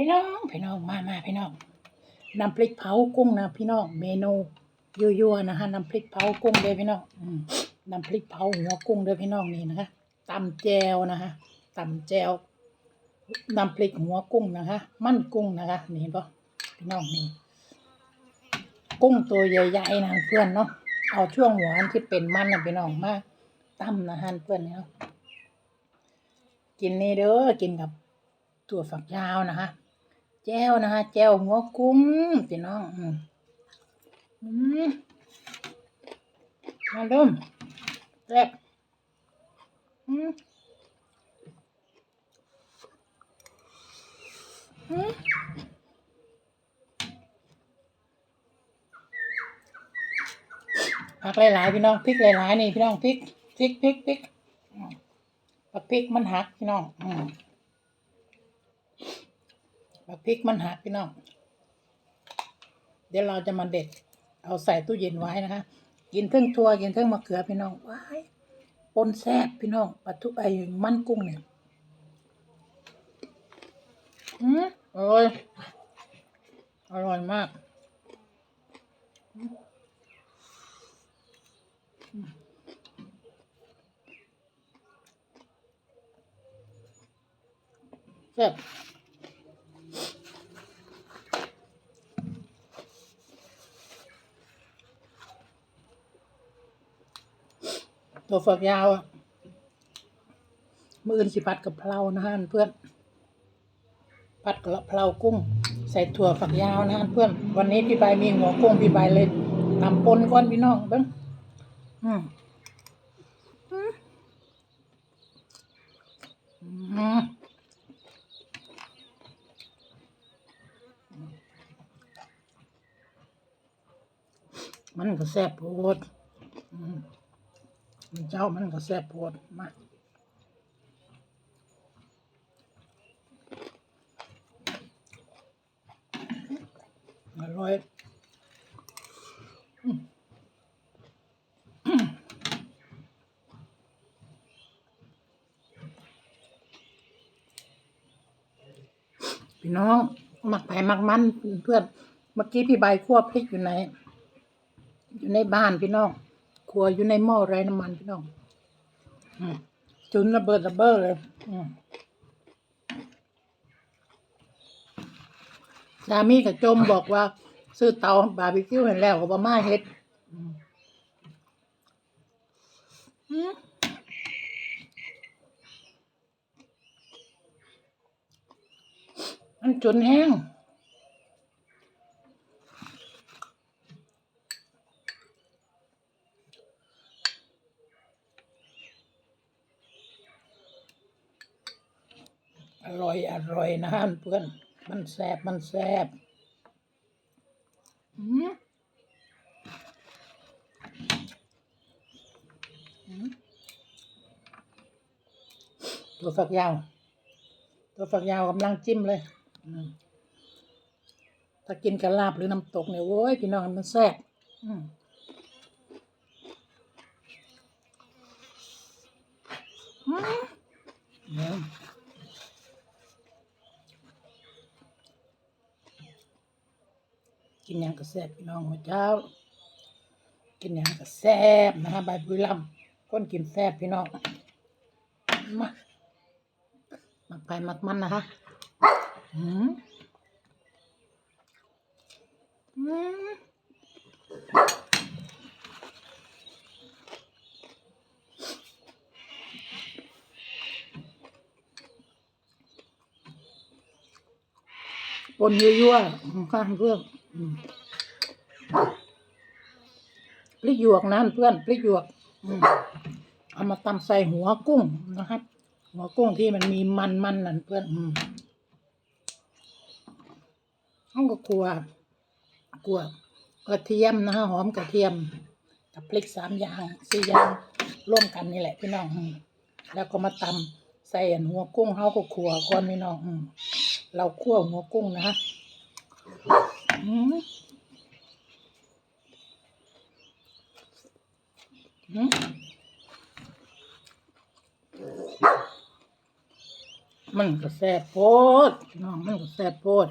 พี่น้องพี่น้องมามาพี่น้องน้ำพริกเผากุ้งนะพี่น้องเมนูยั่วๆนะฮะน้ำพริกเผากุ้งเลยพี่น้องน้ำพริกเผาหัวกุ้งเลยพี่น้องนี่นะคะตำแจวนะคะตำแจวน้ำพริกหัวกุ้งนะคะ มันกุ้งนะคะนี่เห็นปะพี่น้องนี่กุ้งตัวใหญ่ๆนะเพื่อนเนาะเอาช่วงหัวที่เป็นมันนะพี่น้องมาตั้มนะฮะเพื่อนเนาะกินนี่เด้อกินกับตัวฝักยาวนะคะ แจ้วนะคะแจ้วหัวกุ้งพี่น้อง อืมมาเริ่มแรกอืมอืมผักหลายๆพี่น้องพริกหลายๆนี่พี่น้องพริกพริกพริกพริกผักพริกมันหักพี่น้อง อืม บักพริกมันหักพี่น้อง เดี๋ยวเราจะมาเด็ด เอาใส่ตู้เย็นไว้นะคะ กินเครื่องทัวกินเครื่องมะเขือพี่น้องว้ายปนแซ่บพี่น้องปลาทุไอ้มันกุ้งเนี่ยอืมอร่อย อร่อยมากแซ่บ ตัวฝักยาวอะมืออื่นสิพัดกับเพรานะฮะเพื่อนพัดกับเพรากุ้ง ใส่ถั่วฝักยาวนะฮะเพื่อน วันนี้พี่ใบมีหัวกุ้งพี่ใบเลยนำปนก้อนพี่น้องเบิ้งอืมอืมอืมมันก็แซ่บโพดอืมมัน เจ้ามันก็แซ่บโพดมาอร่อยพี่น้องหมักไผ่หมักมันเพื่อนเมื่อกี้พี่ใบคั่วพริกอยู่ไหนอยู่ในบ้านพี่น้อง ครัวอยู่ในหม้อไร้น้ำมันพี่น้องจุนระเบิดระเบ้อเลยสามีกับจมบอกว่า ซื้อเตาบาร์บีคิวเห็นแล้วก็บ่มาเฮ็ดอันจุนแห้ง อร่อยอร่อยนะฮะเพื่อน มันแซ่บมันแซ่บอืมอืมตัวฝักยาว ตัวฝักยาวกำลังจิ้มเลย ถ้ากินกับลาบหรือน้ำตกเนี่ยโว้ยพี่น้องมันแซ่บอืมอืมเนี่ย กินยังก็แซบพี่น้องหัวเจ้า กินยังก็แซบนะฮะใบบุรีรัมย์คนกินแซบพี่น้องมามักไปมักมันนะคะอืมอืมปนยั่วๆข้างเพื่อน อืมพริหยวกนะเพื่อนพริหยวกเอามาตำใส่หัวกุ้งนะครับ หัวกุ้งที่มันมีมันมันนั่นเพื่อนอืมต้องก็กลัวกลัวกระเทียมนะฮะหอมกระเทียม กับพริกสามอย่างสี่อย่างร่วมกันนี่แหละพี่น้องแล้วก็มาตำใส่หัวกุ้งเขาก็ขัวก่อนพี่น้องเราคั่วหัวกุ้งนะฮะ มันก็แซ่บโพดน้องมันก็แซ่บโพด